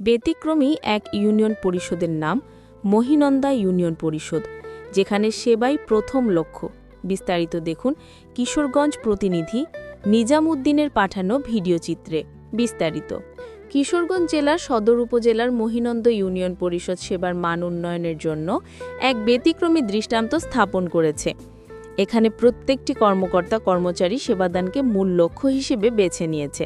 ব্যতিক্রমী এক ইউনিয়ন পরিষদের নাম মহিনন্দা ইউনিয়ন পরিষদ, যেখানে সেবাই প্রথম লক্ষ্য। বিস্তারিত দেখুন কিশোরগঞ্জ প্রতিনিধি নিজামুদ্দিনের পাঠানো ভিডিও চিত্রে। বিস্তারিত। কিশোরগঞ্জ জেলার সদর উপজেলার মহিনন্দ ইউনিয়ন পরিষদ সেবার মান উন্নয়নের জন্য এক ব্যতিক্রমী দৃষ্টান্ত স্থাপন করেছে। এখানে প্রত্যেকটি কর্মকর্তা কর্মচারী সেবাদানকে মূল লক্ষ্য হিসেবে বেছে নিয়েছে।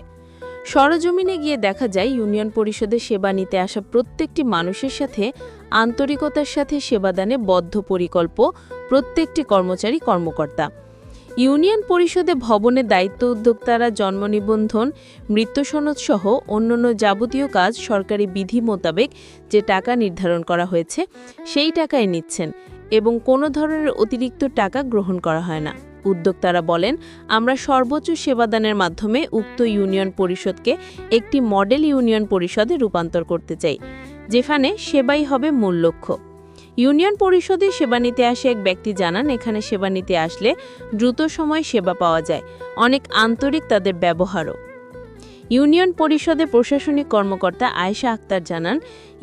সরজমিনে গিয়ে দেখা যায় ইউনিয়ন পরিষদে সেবা নিতে আসা প্রত্যেকটি মানুষের সাথে আন্তরিকতার সাথে সেবাদানে বদ্ধপরিকল্প, প্রত্যেকটি কর্মচারী কর্মকর্তা। ইউনিয়ন পরিষদে ভবনে দায়িত্ব উদ্যোক্তারা জন্ম নিবন্ধন মৃত্যু সনদ সহ অন্যান্য যাবতীয় কাজ সরকারি বিধি মোতাবেক যে টাকা নির্ধারণ করা হয়েছে, সেই টাকায় নিচ্ছেন এবং কোনো ধরনের অতিরিক্ত টাকা গ্রহণ করা হয় না। উদ্যোক্তারা বলেন, আমরা সর্বোচ্চ সেবাদানের মাধ্যমে উক্ত ইউনিয়ন পরিষদকে একটি মডেল ইউনিয়ন পরিষদে রূপান্তর করতে চাই, যেখানে সেবাই হবে মূল লক্ষ্য। ইউনিয়ন পরিষদে সেবা নিতে আসে এক ব্যক্তি জানান, এখানে সেবা নিতে আসলে দ্রুত সময় সেবা পাওয়া যায়, অনেক আন্তরিক তাদের ব্যবহারও। ইউনিয়ন পরিষদে প্রশাসনিক কর্মকর্তা আয়েশা আক্তার জানান,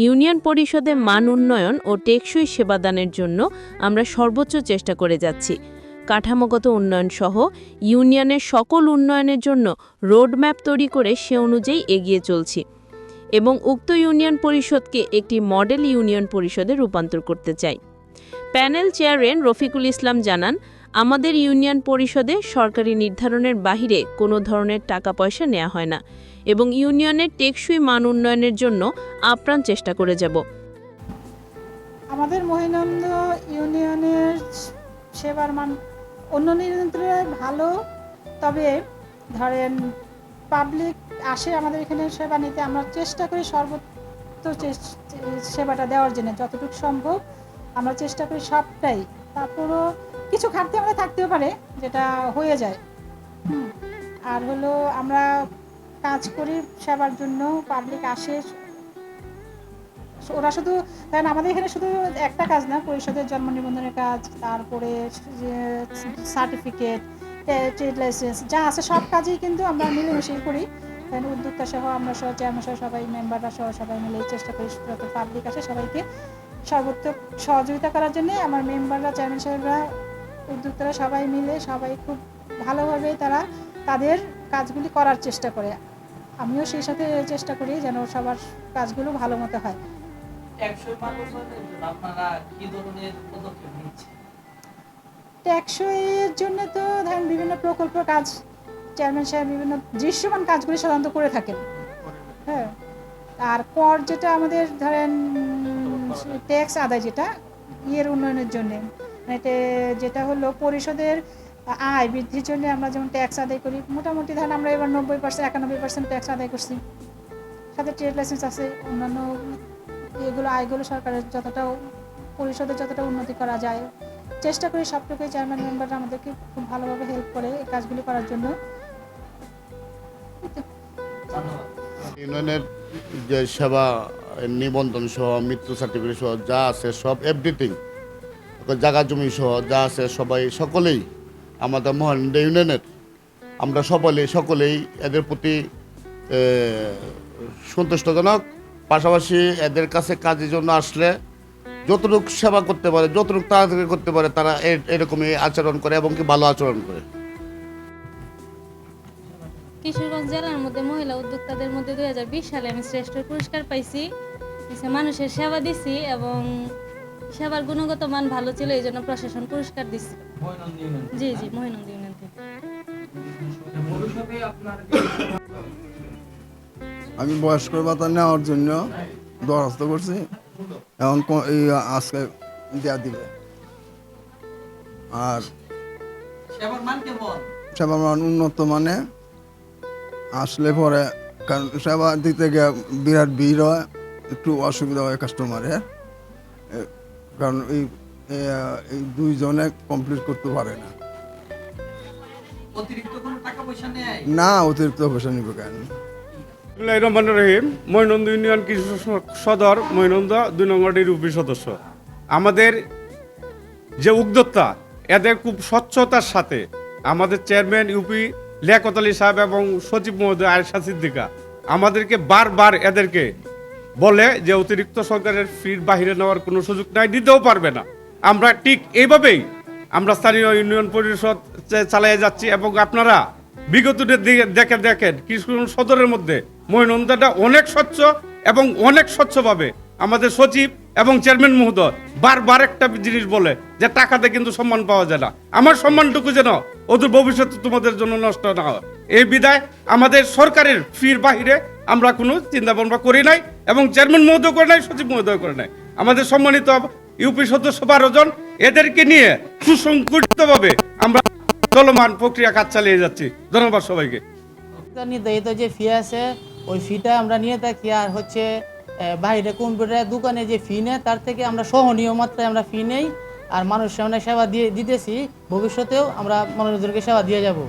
ইউনিয়ন পরিষদে মান উন্নয়ন ও টেকসই সেবাদানের জন্য আমরা সর্বোচ্চ চেষ্টা করে যাচ্ছি। কাঠামোগত উন্নয়ন সহ ইউনিয়নের সকল উন্নয়নের জন্য রোডম্যাপ তৈরি করে সে অনুযায়ী এগিয়ে চলছি এবং উক্ত ইউনিয়ন পরিষদকে একটি মডেল ইউনিয়ন পরিষদে রূপান্তর করতে চাই। প্যানেল চেয়ারম্যান রফিকুল ইসলাম জানান, আমাদের ইউনিয়ন পরিষদে সরকারি নির্ধারণের বাহিরে কোনো ধরনের টাকা পয়সা নেওয়া হয় না এবং ইউনিয়নের টেকসই মান উন্নয়নের জন্য আপ্রাণ চেষ্টা করে যাব। আমাদের মহিনন্দ ইউনিয়নের সেবার মান অন্য তুলনায় ভালো, তবে ধরেন পাবলিক আসে আমাদের এখানে সেবা নিতে, আমরা চেষ্টা করি সর্বোচ্চ সেবাটা দেওয়ার জন্য, যতটুকু সম্ভব আমরা চেষ্টা করি সবটাই। তারপরও কিছু ঘাটতি আমাদের থাকতেও পারে, যেটা হয়ে যায়। আর হলো আমরা কাজ করি সেবার জন্য পাবলিক আসে ওরা শুধু, কারণ আমাদের এখানে শুধু একটা কাজ না, পরিষদের জন্ম নিবন্ধনের কাজ, তারপরে সার্টিফিকেট ট্রেড লাইসেন্স যা আছে সব কাজই কিন্তু আমরা মিলেমিশেই করি। কারণ উদ্যোক্তা সহ আমরা সহ চেয়ারম্যান সহ সবাই মেম্বাররা সহ সবাই মিলে চেষ্টা করি যত পাবলিক আছে সবাইকে সর্বোত্তম সহযোগিতা করার জন্য। আমার মেম্বাররা চেয়ারম্যান সাহেবরা, উদ্যোক্তারা সবাই মিলে সবাই খুব ভালোভাবে তারা তাদের কাজগুলি করার চেষ্টা করে। আমিও সেই সাথে চেষ্টা করি যেন সবার কাজগুলো ভালো মতো হয়। আপনারা কি জন্য তো ধরেন বিভিন্ন প্রকল্প কাজ, চেয়ারম্যান সাহেব বিভিন্ন দৃশ্যমান কাজগুলি সাধারণত করে থাকেন। হ্যাঁ আর কর যেটা আমাদের ধরেন ট্যাক্স আদায় যেটা, ইয়ের উন্নয়নের জন্য মানে যেটা হলো পরিষদের আয় বৃদ্ধির জন্য আমরা যেমন ট্যাক্স আদায় করি, মোটামুটি ধরেন আমরা এবার নব্বই পার্সেন্ট একানব্বই পার্সেন্ট ট্যাক্স আদায় করছি। সাথে ট্রেড লাইসেন্স আছে, অন্যান্য এগুলো আয়গুলো সরকারের যতটা পরিষদের যতটা উন্নতি করা যায়। চেষ্টা করি সবটুকুই চেয়ারম্যান মেম্বাররা আমাদেরকে খুব ভালোভাবে হেল্প করে এই কাজগুলি করার জন্য। ইউনিয়নের যে সেবা, নিবন্ধন সহ, মৃত্যু সার্টিফিকেট সহ যা আছে, সব এভরিথিং জায়গা জমি সহ যা আছে, সবাই, সকলেই আমাদের মহানন্দ ইউনিয়নের, আমরা সকলে সকলেই এদের প্রতি সন্তুষ্টজনক। পাশাপাশি এদের কাছে কাজের জন্য আসলে যতটুকু সেবা করতে পারে যতটুকু তাড়াতাড়ি করতে পারে তারা এরকমই আচরণ করে এবং কি ভালো আচরণ করে। কিশোরগঞ্জ জেলার মধ্যে মহিলা উদ্যোক্তাদের মধ্যে দুই হাজার বিশ সালে আমি শ্রেষ্ঠ পুরস্কার পাইছি। মানুষের সেবা দিছি এবং সেবার গুণগত মান ভালো ছিল এই জন্য প্রশাসন পুরস্কার দিচ্ছে জি জি মহিনন্দ ইউনিয়ন থেকে। আমি বয়স্ক ভাতা নেওয়ার জন্য দরখাস্ত করছি। এখন এই আজকে দেওয়া দিবে। আর সেবা মান উন্নত মানে আসলে পরে কারণ সেবা দিতে গিয়ে বিরাট ভিড় হয় একটু অসুবিধা হয় কাস্টমারের কারণ এই দুইজনে কমপ্লিট করতে পারে না। অতিরিক্ত কোনো টাকা পয়সা নেয়? না অতিরিক্ত পয়সা নিবে কেন? রহমানির রহিম। মহিনন্দ ইউনিয়ন কৃষি সদর মহিনন্দ দুই নম্বরের ইউপি সদস্য। আমাদের যে উদ্যোক্তা, এদের খুব স্বচ্ছতার সাথে আমাদের চেয়ারম্যান ইউপি লিয়াকত আলী সাহেব এবং সচিব মহোদয় আয়েশা সিদ্দিকা আমাদেরকে বারবার এদেরকে বলে যে অতিরিক্ত সরকারের ফির বাহিরে নেওয়ার কোনো সুযোগ নাই, দিতেও পারবে না। আমরা ঠিক এইভাবেই আমরা স্থানীয় ইউনিয়ন পরিষদ চালিয়ে যাচ্ছি এবং আপনারা বিগত দেখে দেখেন কৃষ্ণগঞ্জ সদরের মধ্যে মহিনন্দাটা অনেক স্বচ্ছ এবং অনেক স্বচ্ছভাবে আমাদের সচিব এবং চেয়ারম্যান মহোদয় বারবার একটা জিনিস বলে যে টাকাতে কিন্তু সম্মান পাওয়া যায় না। আমার সম্মানটুকু যেন অদূর ভবিষ্যতে তোমাদের জন্য নষ্ট না হয়। এই বিদায় আমাদের সরকারের ফির বাহিরে আমরা কোনো চিন্তা ভাবনা করি নাই এবং চেয়ারম্যান মহোদয় করে নাই, সচিব মহোদয় করে নাই। আমাদের সম্মানিত ইউপি সদস্য বারো জন, এদেরকে নিয়ে সুসংগঠিতভাবে আমরা চলমান প্রক্রিয়া কাজ চালিয়ে যাচ্ছি। ধন্যবাদ সবাইকে। নির্ধারিত যে ফি আছে ওই ফিটা আমরা নিয়ে থাকি আর হচ্ছে বাইরে কম্পিউটারের দোকানে যে ফি নেয়, তার থেকে আমরা সহনীয় মাত্রায় আমরা ফি নেই। আর মানুষ আমরা সেবা দিয়ে দিতেছি, ভবিষ্যতেও আমরা মানুষদেরকে সেবা দিয়ে যাব।